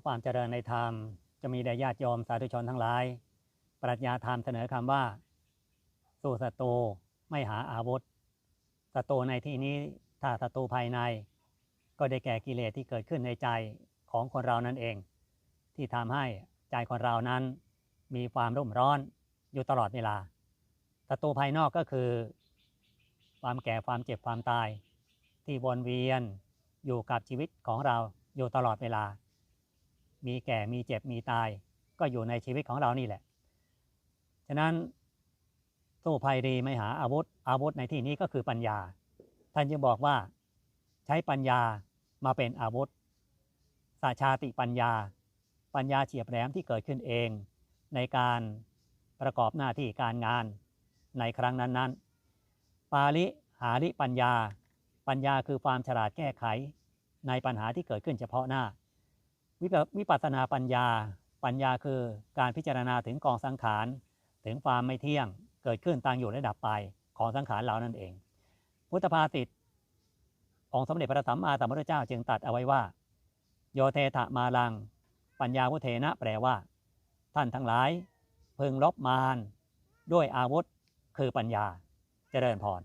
อความเจริญในธรรมจะมีแด่ญาติโยมสาธุชนทั้งหลาย ปรัชญาธรรมเสนอคำว่า สู้ศัตรูไม่หาอาวุธศัตรูในที่นี้ถ้าศัตรูภายใน ก็ได้แก่กิเลสที่เกิดขึ้นในใจของคนเรานั่นเอง ที่ทำให้ใจคนเรานั้น มีความรุ่มร้อนอยู่ตลอดเวลาศัตรูภายนอกก็คือ ความแก่ความเจ็บความตาย ที่วนเวียนอยู่กับชีวิตของเราอยู่ตลอดเวลา มีแก่มีเจ็บมีตาย ก็อยู่ในชีวิตของเรานี่แหละ ฉะนั้นสู้ภัยดีไม่หาอาวุธอาวุธในที่นี้ก็คือปัญญา ท่านจึงบอกว่าใช้ปัญญามาเป็นอาวุธสาชาติปัญญา ปัญญาเฉียบแหลมที่เกิดขึ้นเอง ในการประกอบหน้าที่การงานในครั้งนั้นๆ ปาลิหาริปัญญา ปัญญาคือความฉลาดแก้ไข ในปัญหาที่เกิดขึ้นเฉพาะหน้า วิปัสนาปัญญา ปัญญาคือการพิจารณาถึงกองสังขาร ถึงความไม่เที่ยง เกิดขึ้นตั้งอยู่และดับไปของสังขารเหล่านั้นเอง พุทธภาษิตของสมเด็จพระสัมมาสัมพุทธเจ้าจึงตัดเอาไว้ว่า โยเทถะมาลัง ปัญญาวุเทนะแปลว่า ท่านทั้งหลาย พึงลบมารด้วยอาวุธคือปัญญาเจริญพร